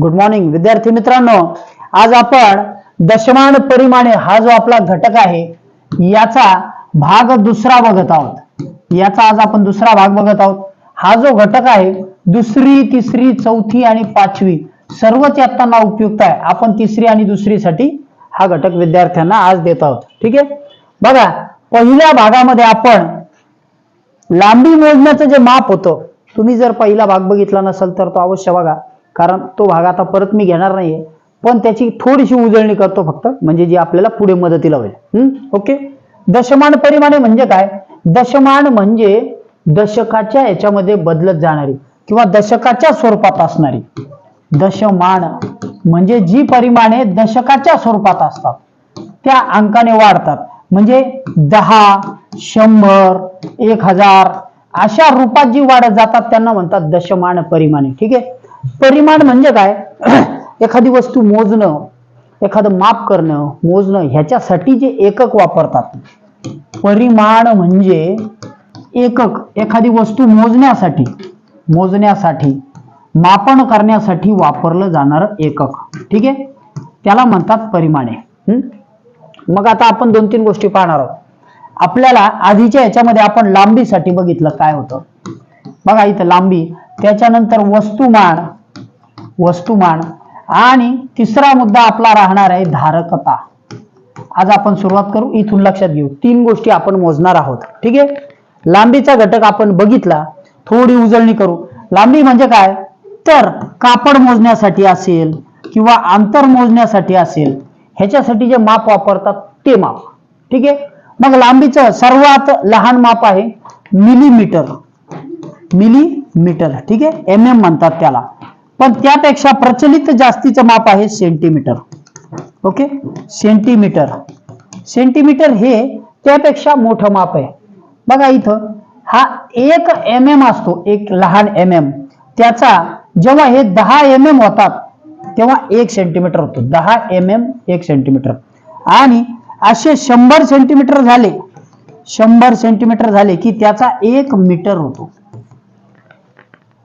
Good morning विद्यार्थी मित्रांनो. आज आपण दशमान परिमाणे हा जो आपला घटक आहे याचा भाग दुसरा बघत आहोत. याचा आज आपण दुसरा भाग बघत आहोत. हा जो घटक आहे दुसरी तिसरी चौथी आणि पाचवी सर्वच यातना उपयुक्त आहे. आपण तिसरी आणि दुसरीसाठी हा घटक विद्यार्थ्यांना आज देत आहोत. ठीक आहे? बघा पहिल्या भागामध्ये आपण लांबी मोजण्याचं जे माप होतं तुम्ही जर पहिला भाग बघितला नसेल तर तो अवश्य बघा. कारण तो भाग आता परत मी घेणार नाहीये. पण त्याची थोडीशी उजळणी करतो फक्त म्हणजे जी आपल्याला पुढे मदतीला होईल. ओके? दशमान परिमाणे म्हणजे काय? दशमान म्हणजे दशकाच्या याच्यामध्ये बदलत जाणारी किंवा दशकाच्या स्वरूपात असणारी. दशमान म्हणजे जी परिमाणे दशकाच्या स्वरूपात असतात त्या अंकाने वाढतात. म्हणजे दहा शंभर एक हजार अशा रूपात जी वाढत जातात त्यांना म्हणतात दशमान परिमाणे. ठीक आहे? परिमाण म्हणजे काय? एखादी वस्तू मोजणं एखादं माप करणं मोजणं ह्याच्यासाठी जे एकक वापरतात. परिमाण म्हणजे एकक एखादी वस्तू मोजण्यासाठी मोजण्यासाठी मापन करण्यासाठी वापरलं जाणार एकक. ठीक आहे? त्याला म्हणतात परिमाणे. हम्म? मग आता आपण दोन तीन गोष्टी पाहणार आहोत. आपल्याला आधीच्या याच्यामध्ये आपण लांबीसाठी बघितलं काय होतं. बघा इथं लांबी त्याच्यानंतर वस्तुमान वस्तुमान. आणि तिसरा मुद्दा आपला राहणार आहे धारकता. आज आपण सुरुवात करू इथून लक्षात घेऊ. तीन गोष्टी आपण मोजणार आहोत. ठीक आहे? लांबीचा घटक आपण बघितला थोडी उजळणी करू. लांबी म्हणजे काय? तर कापड मोजण्यासाठी असेल किंवा अंतर मोजण्यासाठी असेल ह्याच्यासाठी जे माप वापरतात ते माप. ठीक आहे? मग लांबीचं सर्वात लहान माप आहे मिलीमीटर. मिलीमीटर ठीक आहे? एम एम म्हणतात त्याला. पण त्यापेक्षा प्रचलित जास्तीचं माप आहे सेंटीमीटर ओके सेंटीमीटर सेंटीमीटर हे त्यापेक्षा मोठं माप आहे. बघा इथं. हा एक एम एम असतो. एक लहान एम एम त्याचा जेव्हा हे दहा एम एम होतात तेव्हा एक सेंटीमीटर होतो. दहा एम एम एक सेंटीमीटर आणि असे शंभर सेंटीमीटर झाले शंभर सेंटीमीटर झाले की त्याचा एक मीटर होतो.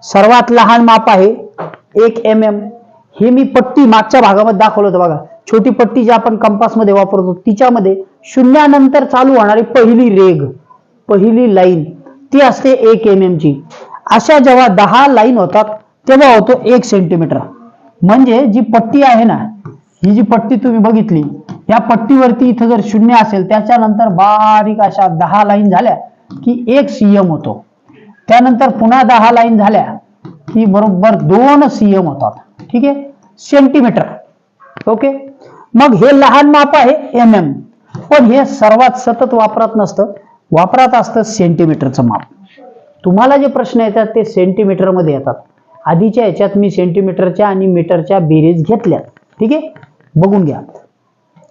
सर्वात लहान माप आहे एक एम एम हे मी पट्टी मागच्या भागामध्ये दाखवलं होतं बघा. छोटी पट्टी जी आपण कंपासमध्ये वापरतो तिच्यामध्ये शून्यानंतर चालू होणारी पहिली रेग पहिली लाईन ती असते एक एम एम ची. अशा जेव्हा दहा लाईन होतात तेव्हा होतो एक सेंटीमीटर म्हणजे जी पट्टी आहे ना ही जी पट्टी तुम्ही बघितली या पट्टीवरती इथं जर शून्य असेल त्याच्यानंतर बारीक अशा दहा लाईन झाल्या की एक सीएम होतो. त्यानंतर पुन्हा दहा लाईन झाल्या की बरोबर दोन सीएम होतात. ठीक आहे? सेंटीमीटर ओके मग हे लहान माप आहे एम एम पण हे सर्वात सतत वापरात नसतं. वापरात असतं सेंटीमीटरचं माप. तुम्हाला जे प्रश्न येतात ते सेंटीमीटरमध्ये येतात. आधीच्या याच्यात मी सेंटीमीटरच्या आणि मीटरच्या बेरीज घेतल्या. ठीक आहे? बघून घ्या.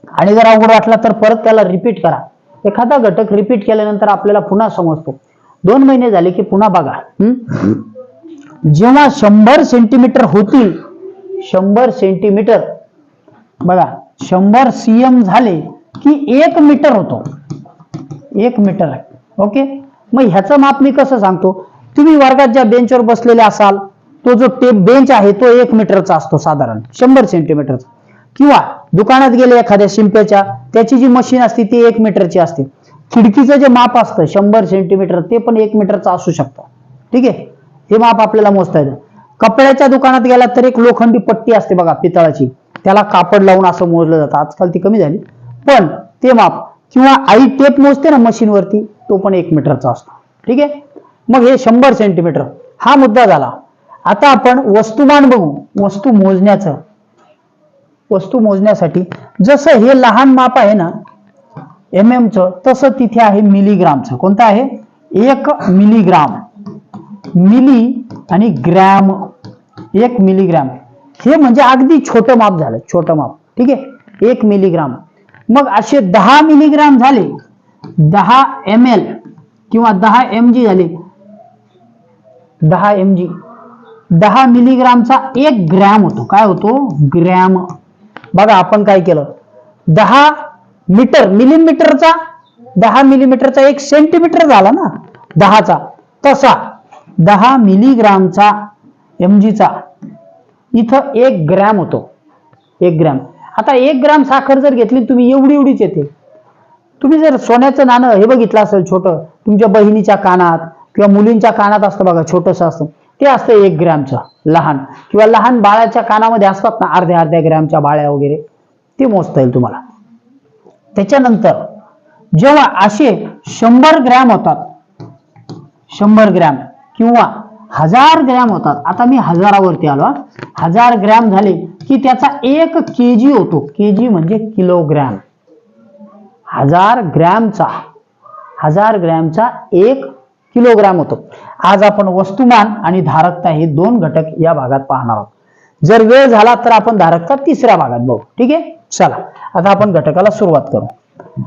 आणि जर अवघड वाटला तर परत त्याला रिपीट करा. एखादा घटक रिपीट केल्यानंतर आपल्याला पुन्हा समजतो. दोन महिने झाले की पुन्हा बघा. जेव्हा शंभर सेंटीमीटर होतील शंभर सेंटीमीटर बघा शंभर सीएम झाले की एक मीटर होतो. एक मीटर ओके? मग ह्याचं माप मी कसं सांगतो? तुम्ही वर्गात ज्या बेंचवर बसलेले असाल तो जो टेप बेंच आहे तो एक मीटरचा असतो साधारण. शंभर सेंटीमीटरचा किंवा दुकानात गेले एखाद्या शिंप्याच्या त्याची जी मशीन असते ती एक मीटरची असते. खिडकीचं जे माप असतं शंभर सेंटीमीटर ते पण एक मीटरचं असू शकतं. ठीक आहे? हे माप आपल्याला मोजता येतं. कपड्याच्या दुकानात गेला तर एक लोखंडी पट्टी असते बघा पितळाची. त्याला कापड लावून असं मोजलं जातं. आजकाल ती कमी झाली. पण ते माप किंवा आई टेप मोजते ना मशीनवरती तो पण एक मीटरचा असतो. ठीक आहे? मग हे शंभर सेंटीमीटर हा मुद्दा झाला. आता आपण वस्तुमान बघू. वस्तू मोजण्याचं. वस्तू मोजण्यासाठी जसं हे लहान माप आहे ना एम एमचं तसं तिथे आहे मिलीग्रामचं. कोणतं आहे? एक मिलीग्राम. मिली आणि ग्रॅम. एक मिलीग्राम. हे म्हणजे अगदी छोटं माप झालं छोटं माप. ठीक आहे? एक मिलीग्राम. मग असे दहा मिलीग्राम झाले दहा एम एल किंवा दहा एम जी झाले. दहा एम जी दहा मिलीग्रामचा एक ग्रॅम होतो. काय होतो? ग्रॅम. बघा आपण काय केलं? दहा मीटर मिलीमीटरचा दहा मिलीमीटरचा एक सेंटीमीटर झाला ना दहाचा. तसा दहा मिलीग्रामचा एम जीचा इथं एक ग्रॅम होतो. एक ग्रॅम. आता एक ग्रॅम साखर जर घेतली तुम्ही एवढी एवढीच येते. तुम्ही जर सोन्याचं नाणं हे बघितलं असेल छोटं तुमच्या बहिणीच्या कानात किंवा मुलींच्या कानात असतं बघा छोटंसं असतं. ते असतं एक ग्रॅमचं लहान. किंवा लहान बाळाच्या कानामध्ये असतात ना अर्ध्या अर्ध्या ग्रॅमच्या बाळ्या वगैरे ते मोजता येईल तुम्हाला. त्याच्यानंतर जेव्हा असे शंभर ग्रॅम होतात शंभर ग्रॅम किंवा हजार ग्रॅम होतात आता मी हजारावरती आलो हजार ग्रॅम झाले की त्याचा एक केजी होतो. केजी म्हणजे किलोग्रॅम. हजार ग्रॅमचा हजार ग्रॅमचा एक किलोग्रॅम होतो. आज आपण वस्तुमान आणि धारकता हे दोन घटक या भागात पाहणार आहोत. जर वेळ झाला तर आपण धारकता तिसऱ्या भागात बघू? ठीक आहे? चला आता आपण घटकाला सुरुवात करू.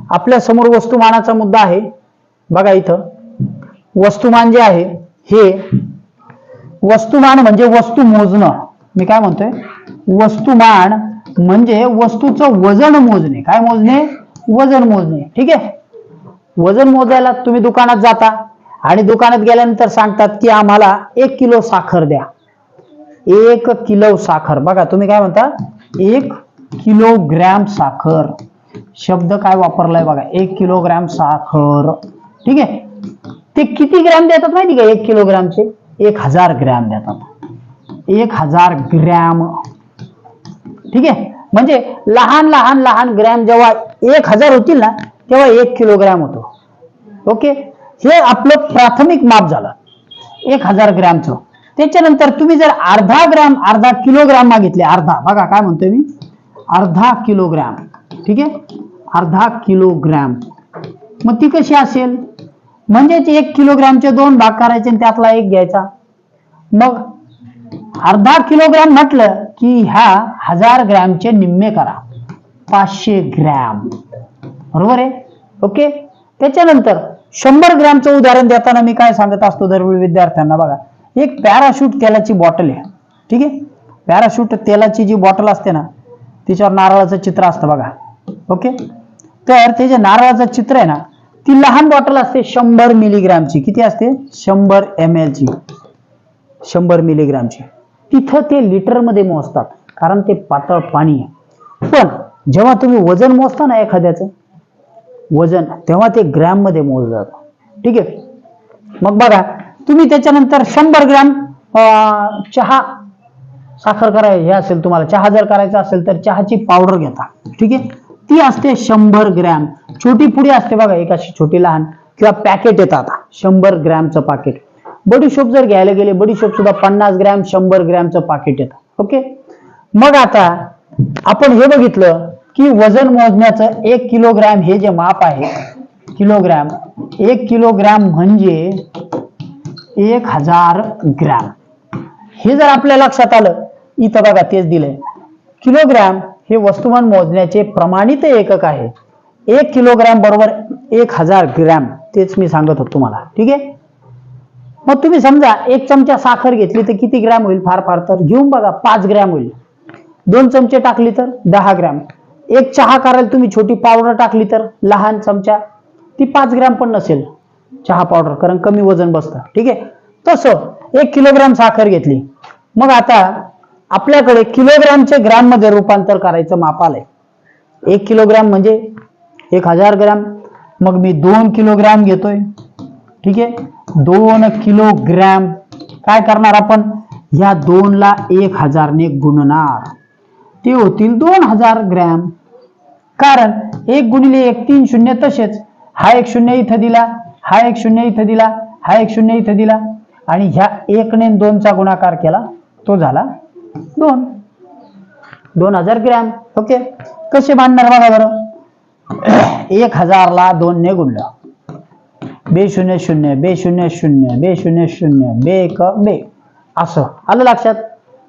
आपल्यासमोर वस्तुमानाचा मुद्दा आहे. बघा इथं. वस्तुमान जे आहे हे वस्तुमान म्हणजे वस्तू मोजणं. मी काय म्हणतोय? वस्तुमान म्हणजे वस्तूचं वजन मोजणे. काय मोजणे? वजन मोजणे. ठीक आहे? वजन मोजायला तुम्ही दुकानात जाता आणि दुकानात गेल्यानंतर सांगतात की आम्हाला एक किलो साखर द्या. एक किलो साखर. बघा तुम्ही काय म्हणता? एक किलोग्रॅम साखर. शब्द काय वापरलाय बघा? एक किलोग्रॅम साखर. ठीक आहे? ते किती ग्रॅम देतात माहिती का? एक किलोग्रॅमचे? एक हजार ग्रॅम देतात. एक हजार ग्रॅम. ठीक आहे? म्हणजे लहान लहान लहान ग्रॅम जेव्हा एक हजार होतील ना तेव्हा एक किलोग्रॅम होतो. ओके? हे आपलं प्राथमिक माप झालं. एक हजार ग्रॅमचं. त्याच्यानंतर तुम्ही जर अर्धा ग्रॅम अर्धा किलोग्राम मागितले अर्धा बघा काय म्हणतोय मी. अर्धा किलोग्रॅम ठीक आहे? अर्धा किलोग्रॅम. मग ती कशी असेल? म्हणजे ते एक किलोग्रॅमचे दोन भाग करायचे आणि त्यातला एक घ्यायचा. मग अर्धा किलोग्रॅम म्हटलं की ह्या हजार ग्रॅमचे निम्मे करा. पाचशे ग्रॅम. बरोबर आहे? ओके? त्याच्यानंतर शंभर ग्रॅमचं उदाहरण देताना मी काय सांगत असतो दरवेळी विद्यार्थ्यांना बघा. एक पॅराशूट तेलाची बॉटल आहे. ठीक आहे? पॅराशूट तेलाची जी बॉटल असते ना तिच्यावर नारळाचं चित्र असतं बघा. ओके? तर ते जे नारळाचं चित्र आहे ना ती लहान बॉटल असते शंभर मिलीग्रॅमची. किती असते? शंभर एम ची. शंभर मिलीग्रामची. तिथं ते लिटरमध्ये मोजतात कारण ते पातळ पाणी आहे. पण जेव्हा तुम्ही वजन मोजता ना एखाद्याचं वजन तेव्हा ते ग्रॅममध्ये मोजलं जातं. ठीक आहे? मग बघा तुम्ही त्याच्यानंतर शंभर ग्रॅम चहा साखर कराय हे असेल तुम्हाला. चहा जर करायचा असेल तर चहाची पावडर घेता. ठीक आहे? ती असते शंभर ग्रॅम. छोटी पुडी असते बघा एक अशी छोटी लहान. किंवा पॅकेट येतात आता. शंभर ग्रॅमचं पाकिट बडीशोप जर घ्यायला गेले बडीशोप सुद्धा पन्नास ग्रॅम शंभर ग्रॅमचं पाकिट येतं. ओके मग आता आपण हे बघितलं की वजन मोजण्याचं एक किलोग्रॅम हे जे माप आहे किलोग्रॅम एक किलोग्रॅम म्हणजे एक हजार ग्रॅम. हे जर आपल्या लक्षात आलं इथं बघा तेच दिलंय. किलोग्रॅम हे वस्तुमान मोजण्याचे प्रमाणित एकक आहे. एक किलोग्रॅम बरोबर एक हजार ग्रॅम. तेच मी सांगत होतो तुम्हाला. ठीक आहे? मग तुम्ही समजा एक चमचा साखर घेतली तर किती ग्रॅम होईल? फार फार. तर घेऊन बघा पाच ग्रॅम होईल. दोन चमचे टाकली तर दहा ग्रॅम. एक चहा करायला तुम्ही छोटी पावडर टाकली तर लहान चमचा. ती पाच ग्रॅम पण नसेल. चहा पावडर कारण कमी वजन बसतं. ठीक आहे? तसं एक किलोग्रॅम साखर घेतली. मग आता आपल्याकडे किलोग्रामचे ग्रॅममध्ये रूपांतर करायचं मापाल आहे एक किलोग्रॅम म्हणजे एक हजार ग्रॅम मग मी दोन किलोग्रॅम घेतोय. ठीक आहे? दोन किलोग्रॅम काय करणार आपण? या दोनला एक हजारने गुणणार. ते होतील दोन हजार ग्रॅम कारण एक गुणिले एक तीन शून्य तसेच. हा एक शून्य इथं दिला. हा एक शून्य इथं दिला हा एक शून्य इथं दिला. आणि ह्या एकने दोनचा गुणाकार केला तो झाला दोन. दोन हजार ग्रॅम. ओके? कसे मांडणार बघा बरं. एक हजारला दोन ने गुणलं. बे शून्य शून्य बे शून्य शून्य बे शून्य शून्य बे एक बे. असं. आलं लक्षात?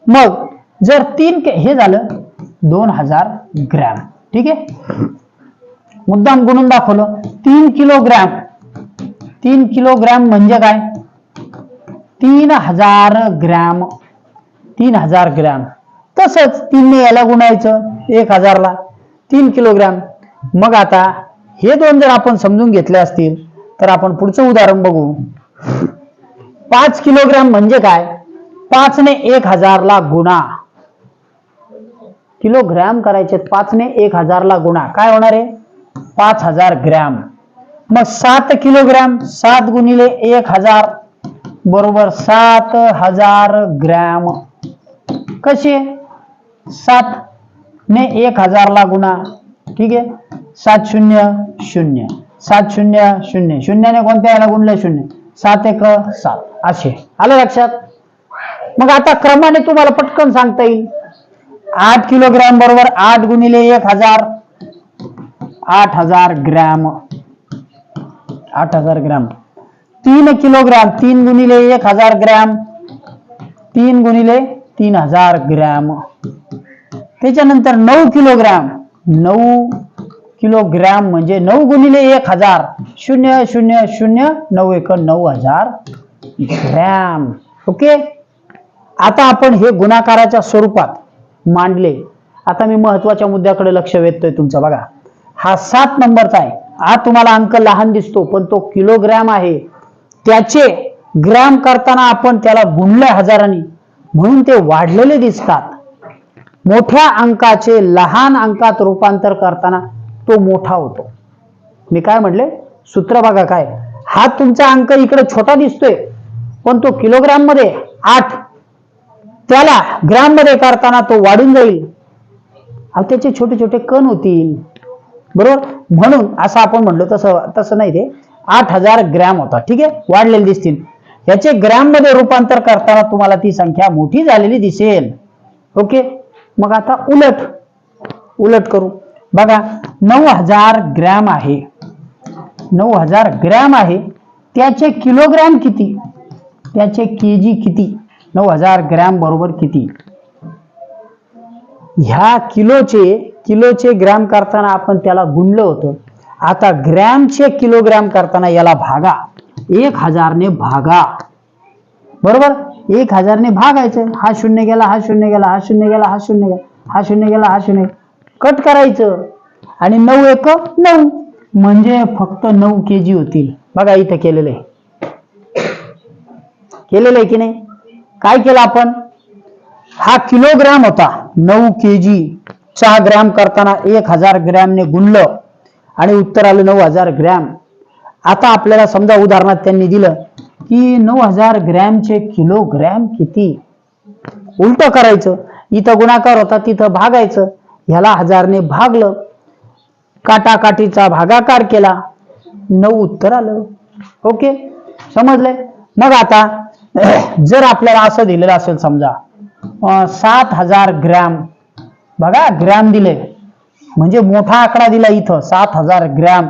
मग जर तीन के- हे झालं दोन हजार ग्रॅम. ठीक आहे? मुद्दाम गुणून दाखवलं. तीन किलोग्रॅम. तीन किलोग्रॅम म्हणजे काय? तीन हजार ग्रॅम. तीन हजार ग्रॅम. तसंच तीनने याला गुणायचं एक हजारला. तीन किलोग्रॅम. मग आता हे दोन जर आपण समजून घेतले असतील तर आपण पुढचं उदाहरण बघू. पाच किलोग्रॅम म्हणजे काय? पाचने एक हजारला गुणा. किलोग्रॅम करायचे पाचने एक हजारला गुणा. काय होणार आहे? पाच हजार ग्रॅम. मग सात किलोग्रॅम सात गुणिले एक हजार बरोबर सात हजार ग्रॅम. कसे? सात ने एक हजारला गुणा. ठीक आहे? सात शून्य शून्य. सात शून्य शून्य. शून्याने कोणत्या याला गुणलं? शून्य. सात एक सात. असे. आलं लक्षात? मग आता क्रमाने तुम्हाला पटकन सांगता येईल. आठ किलोग्रॅम बरोबर आठ गुणिले एक हजार आठ हजार ग्रॅम. आठ हजार ग्रॅम. तीन किलोग्रॅम तीन गुणिले एक हजार ग्रॅम. तीन गुणिले तीन हजार ग्रॅम. त्याच्यानंतर नऊ किलोग्रॅम. नऊ किलोग्रॅम म्हणजे नऊ गुणिले एक हजार. शून्य शून्य शून्य नऊ एक नऊ हजार ग्रॅम. ओके? आता आपण हे गुणाकाराच्या स्वरूपात मांडले. आता मी महत्त्वाच्या मुद्द्याकडे लक्ष वेधतोय तुमचं बघा. हा सात नंबरचा आहे. हा तुम्हाला अंक लहान दिसतो पण तो किलोग्रॅम आहे. त्याचे ग्रॅम करताना आपण त्याला गुणलंय हजारांनी. म्हणून ते वाढलेले दिसतात. मोठ्या अंकाचे लहान अंकात रूपांतर करताना तो मोठा होतो. मी काय म्हटले? सूत्र बघा काय. हा तुमचा अंक इकडे छोटा दिसतोय पण तो किलोग्राममध्ये आठ. त्याला ग्राममध्ये करताना तो वाढून जाईल. त्याचे छोटे छोटे कण होतील. बरोबर? म्हणून असं आपण म्हणलो तसं तसं नाही ते. आठ हजार ग्रॅम होता ठीक आहे? वाढलेले दिसतील. याचे ग्रॅममध्ये रूपांतर करताना तुम्हाला ती संख्या मोठी झालेली दिसेल. ओके? मग आता उलट उलट करू. बघा नऊ हजार ग्रॅम आहे. नऊ हजार ग्रॅम आहे. त्याचे किलोग्रॅम किती? त्याचे के जी किती? नऊ हजार ग्रॅम बरोबर किती? ह्या किलोचे किलोचे ग्रॅम करताना आपण त्याला गुणलं होतं. आता ग्रॅमचे किलोग्रॅम करताना याला भागा. एक हजारने भागा. बरोबर? एक हजारने भागायचं. हा शून्य गेला हा शून्य गेला हा शून्य गेला हा शून्य गेला हा शून्य गेला हा शून्य कट करायचं. आणि नऊ एक नऊ. म्हणजे फक्त नऊ के जी होतील. बघा इथं केलेलं आहे. केलेलं आहे की नाही? काय केलं आपण? हा किलोग्रॅम होता. नऊ के जी सहा ग्रॅम करताना एक हजार ग्रॅमने गुणलं आणि उत्तर आलं नऊ हजार ग्रॅम. आता आपल्याला समजा उदाहरणात त्यांनी दिलं की नऊ हजार ग्रॅमचे किलोग्रॅम किती? उलट करायचं. इथं गुणाकार होता तिथं भागायचं. ह्याला हजारने भागलं. काटाकाटीचा भागाकार केला. नऊ उत्तर आलं. ओके? समजलंय? मग आता जर आपल्याला असं दिलेलं असेल समजा सात हजार ग्रॅम बघा ग्रॅम दिले. म्हणजे मोठा आकडा दिला इथं सात हजार ग्रॅम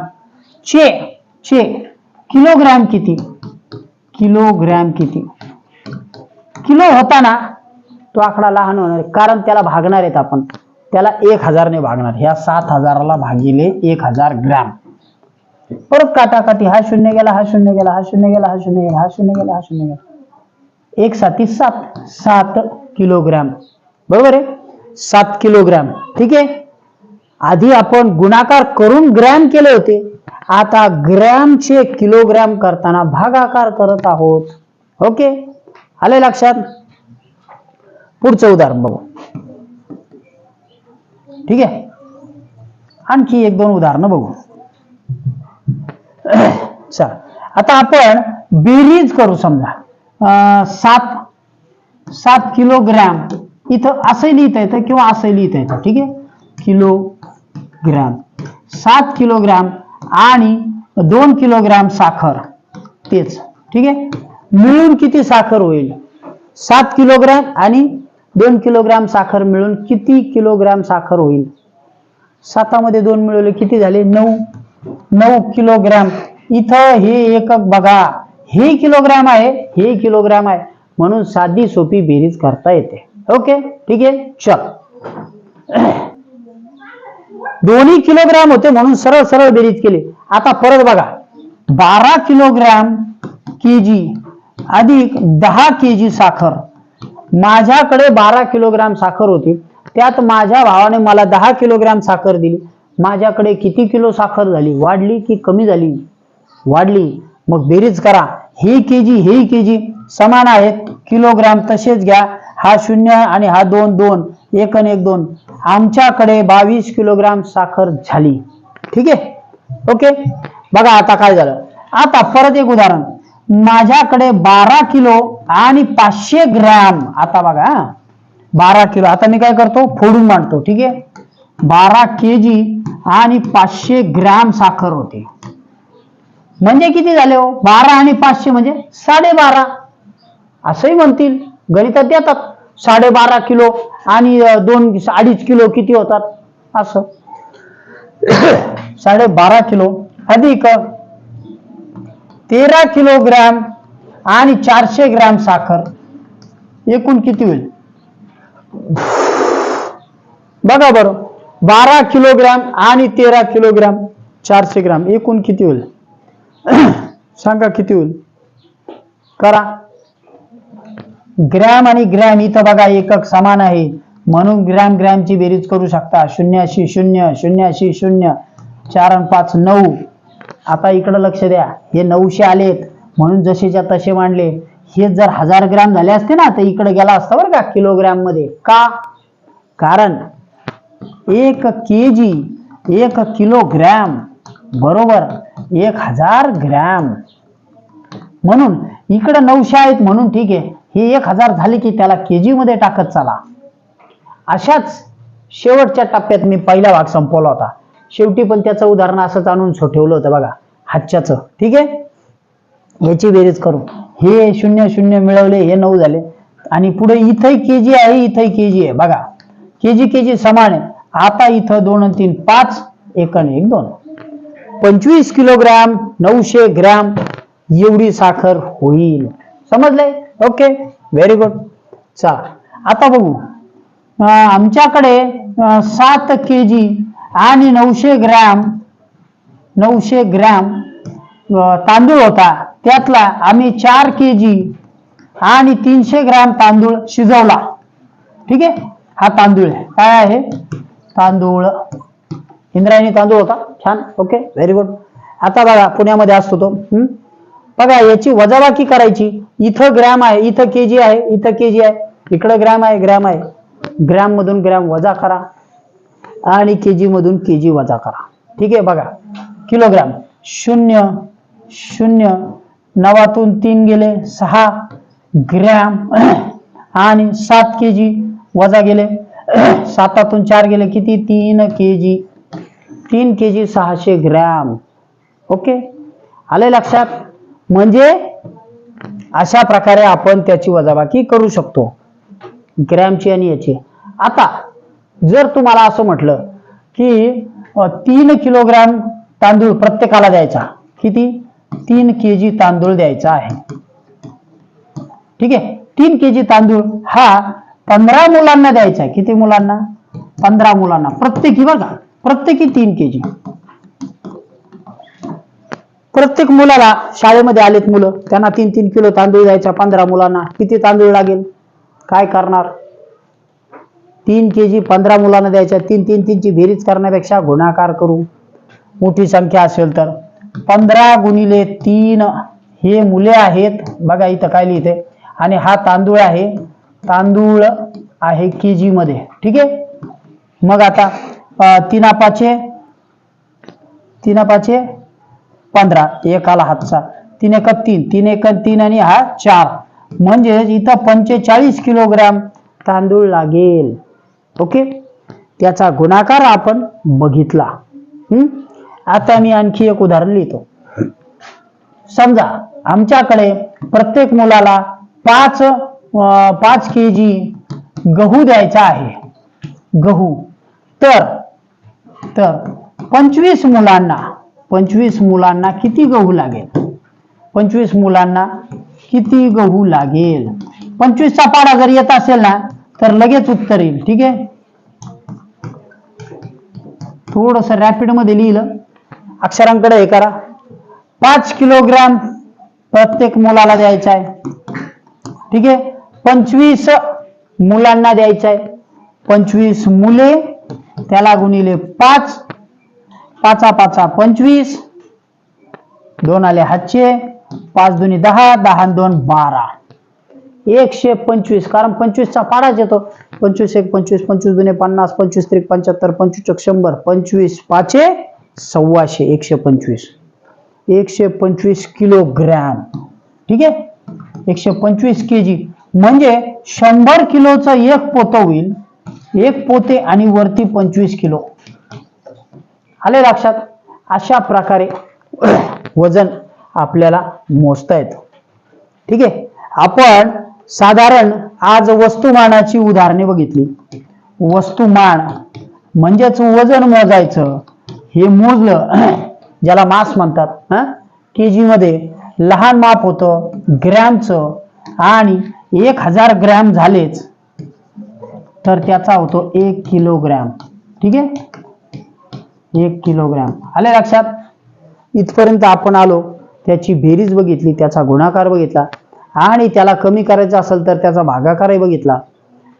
चे चे किलोग्रॅम किती? किलोग्रॅम किती? किलो होता ना तो आकडा लहान होणार कारण त्याला भागणार आहेत आपण. त्याला एक हजारने भागणार. ह्या सात हजाराला भागिले एक हजार ग्रॅम परत काटाकाटी. हा शून्य गेला हा शून्य गेला हा शून्य गेला हा शून्य गेला हा शून्य गेला हा शून्य गेला. एक साती सात सात किलोग्रॅम बरोबर आहे? सात किलोग्रॅम. ठीक आहे? आधी आपण गुणाकार करून ग्रॅम केले होते. आता ग्रॅमचे किलोग्रॅम करताना भागाकार करत आहोत. ओके? आले लक्षात? पुढचं उदाहरण बघू. ठीक आहे? आणखी एक दोन उदाहरणं बघू. चला. आता आपण बेरीज करू समजा. अं, सात सात किलोग्रॅम. इथं असं लिहिता येतं किंवा असं लिहिता येतं. ठीक आहे? किलोग्रॅम. सात किलोग्रॅम आणि दोन किलोग्रॅम साखर. तेच. ठीक आहे? मिळून किती साखर होईल? सात किलोग्रॅम आणि दोन किलोग्रॅम साखर मिळून किती किलोग्रॅम साखर होईल? सातामध्ये दोन मिळवले किती झाले? नऊ. नऊ किलोग्रॅम. इथं हे एकक बघा. हे किलोग्रॅम आहे हे किलोग्रॅम आहे. म्हणून साधी सोपी बेरीज करता येते. ओके ठीक आहे? चल. दोन्ही किलोग्राम होते म्हणून सरळ सरळ बेरीज केली. आता परत बघा. बारा किलोग्रॅम केजी अधिक दहा केजी साखर. माझ्याकडे बारा किलोग्रॅम साखर होती. त्यात माझ्या भावाने मला दहा किलोग्रॅम साखर दिली. माझ्याकडे किती किलो साखर झाली? वाढली की कमी झाली? वाढली. मग बेरीज करा. हे केजी हे केजी समान आहेत. किलोग्रॅम तसेच घ्या. हा शून्य आणि हा दोन दोन एक आणि एक दोन. आमच्याकडे बावीस किलोग्राम साखर झाली. ठीक आहे? ओके? बघा आता काय झालं. आता परत एक उदाहरण. माझ्याकडे बारा किलो आणि पाचशे ग्रॅम आता बघा बारा किलो. आता मी काय करतो? फोडून मांडतो. ठीक आहे? बारा के जी आणि पाचशे ग्रॅम साखर होते. म्हणजे किती झाले हो? बारा आणि पाचशे म्हणजे साडेबारा. असंही म्हणतील. गणितात देतात. साडेबारा किलो आणि दोन अडीच किलो किती होतात? असं. साडेबारा किलो. अधिक तेरा किलोग्रॅम आणि चारशे ग्रॅम साखर. एकूण किती होईल? बघा बरं. बारा किलोग्रॅम आणि तेरा किलोग्रॅम चारशे ग्रॅम. एकूण किती होईल? सांगा किती होईल? करा. ग्रॅम आणि ग्रॅम इथं बघा एकक समान आहे. म्हणून ग्रॅम ग्रॅमची बेरीज करू शकता. शून्याशी शून्य शून्याशी शून्य चार आणि पाच नऊ. आता इकडं लक्ष द्या. हे नऊशे आलेत. म्हणून जसेच्या तसे मांडले. हे जर हजार ग्रॅम झाले असते ना तर इकडे गेला असता बरं का किलोग्रॅममध्ये. का? कारण एक के जी एक किलोग्रॅम बरोबर एक हजार ग्रॅम. म्हणून इकडे नऊशे आहेत म्हणून ठीक आहे. ही एक हजार झाली की त्याला केजी मध्ये टाकत चला. अशाच शेवटच्या टप्प्यात मी पहिला भाग संपवला होता. शेवटी पण त्याचं उदाहरण असंच आणून ठेवलं होतं बघा हातच्याचं. ठीक आहे? याची बेरीज करू. हे शून्य शून्य मिळवले हे नऊ झाले. आणि पुढे इथंही के जी आहे इथंही के जी आहे. बघा के जी के जी समान आहे. आता इथं दोन तीन पाच एक आणि एक दोन. पंचवीस किलोग्रॅम नऊशे ग्रॅम एवढी साखर होईल. समजलंय ओके व्हेरी गुड चला आता बघू. आमच्याकडे सात के जी आणि नऊशे ग्रॅम नऊशे ग्रॅम तांदूळ होता. त्यातला आम्ही चार के जी आणि तीनशे ग्रॅम तांदूळ शिजवला. ठीक आहे? हा तांदूळ आहे. काय आहे? तांदूळ. इंद्रायणी तांदूळ होता. छान. ओके व्हेरी गुड आता बघा पुण्यामध्ये असतो तो. हम्म? बघा याची वजाबाकी करायची. इथं ग्रॅम आहे इथं के जी आहे इथं के जी आहे. इकडं ग्रॅम आहे ग्रॅम आहे. ग्रॅम मधून ग्रॅम वजा करा आणि के जी मधून के जी वजा करा. ठीक आहे बघा. किलोग्रॅम. शून्य शून्य. नवातून तीन गेले सहा. ग्रॅम. आणि सात के जी वजा गेले. सातातून चार गेले किती? तीन के जी तीन के जी सहाशे ग्रॅम. ओके? आले लक्षात? म्हणजे अशा प्रकारे आपण त्याची वजाबाकी करू शकतो. ग्रॅमची आणि याची. आता जर तुम्हाला असं म्हटलं की तीन किलोग्रॅम तांदूळ प्रत्येकाला द्यायचा. किती? तीन के जी तांदूळ द्यायचा आहे. ठीक आहे? तीन के जी तांदूळ हा पंधरा मुलांना द्यायचा आहे. किती मुलांना? पंधरा मुलांना. प्रत्येकी बघा. प्रत्येकी तीन के जी प्रत्येक मुलाला शाळेमध्ये आलेत मुलं. त्यांना तीन तीन किलो तांदूळ द्यायचा पंधरा मुलांना. किती तांदूळ लागेल? काय करणार? तीन के जी पंधरा मुलांना द्यायच्या. तीन तीन तीनची बेरीज करण्यापेक्षा गुणाकार करू. मोठी संख्या असेल तर. पंधरा गुणिले तीन हे मुले आहेत. बघा इथं काय लिहिते आणि हा तांदूळ आहे. तांदूळ आहे के जी मध्ये ठीक आहे? मग आता अं, तीना पाचे तीना पंधरा एकाला हातचा तीन एक तीन तीन एक तीन आणि हा चार. म्हणजेच इथं पंचेचाळीस किलोग्राम तांदूळ लागेल. ओके? त्याचा गुणाकार आपण बघितला. हम्म? आता मी आणखी एक उदाहरण लिहितो. समजा आमच्याकडे प्रत्येक मुलाला पाच अं, पाच के जी गहू द्यायचा आहे. गहू. तर तर पंचवीस मुलांना पंचवीस मुलांना किती गहू लागेल? पंचवीस मुलांना किती गहू लागेल? पंचवीसचा पाडा जर येत असेल ना तर लगेच उत्तर येईल ठीक आहे? थोडस रॅपिडमध्ये लिहिलं. अक्षरांकडे हे करा. पाच किलोग्राम प्रत्येक मुलाला द्यायचा आहे. ठीक आहे? पंचवीस मुलांना द्यायचा आहे. पंचवीस मुले त्याला गुणिले पाच. पाचा पाचा पंचवीस. दोन आले हातचे. पाच दोन्ही दहा दहा दोन बारा. एकशे पंचवीस कारण पंचवीसचा पाडाच येतो. पंचवीस एक पंचवीस पंचवीस दुने पन्नास पंचवीस त्रिक पंच्याहत्तर पंचवीस शंभर पंचवीस पाचे सव्वाशे एकशे पंचवीस. एकशे पंचवीस किलोग्रॅम. ठीक आहे? एकशे पंचवीस के जी म्हणजे शंभर किलोचं एक पोतं होईल. एक पोते आणि वरती पंचवीस किलो. आले लक्षात? अशा प्रकारे वजन आपल्याला मोजता येतं. ठीक आहे? आपण साधारण आज वस्तुमानाची उदाहरणे बघितली. वस्तुमान म्हणजेच वजन मोजायचं. हे मोजलं ज्याला मास म्हणतात के जी मध्ये लहान माप होतं ग्रॅमचं आणि एक हजार ग्रॅम झालेच. तर त्याचा होतो एक किलोग्रॅम. ठीक आहे? एक किलोग्रॅम. आले लक्षात? इथपर्यंत आपण आलो त्याची बेरीज बघितली त्याचा गुणाकार बघितला आणि त्याला कमी करायचा असेल तर त्याचा भागाकारही बघितला.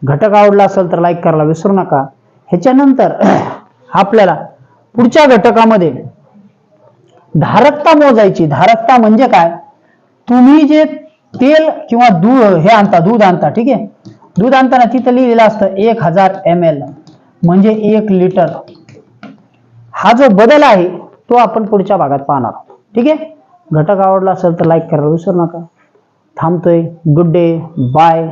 घटक आवडला असेल तर लाईक करायला विसरू नका. ह्याच्यानंतर आपल्याला पुढच्या घटकामध्ये धारकता मोजायची. धारकता म्हणजे काय? तुम्ही जे तेल किंवा दूध हे आणता दूध आणता ठीक आहे? दूध आणताना तिथं लिहिलेलं असतं एक हजार एम एल म्हणजे एक लिटर हा जो बदल आहे तो आपण पुढच्या भागात पाहणार ठीक आहे? घटक आवडला असेल तर लाईक करायला विसरू नका. थांबतोय. Good day bye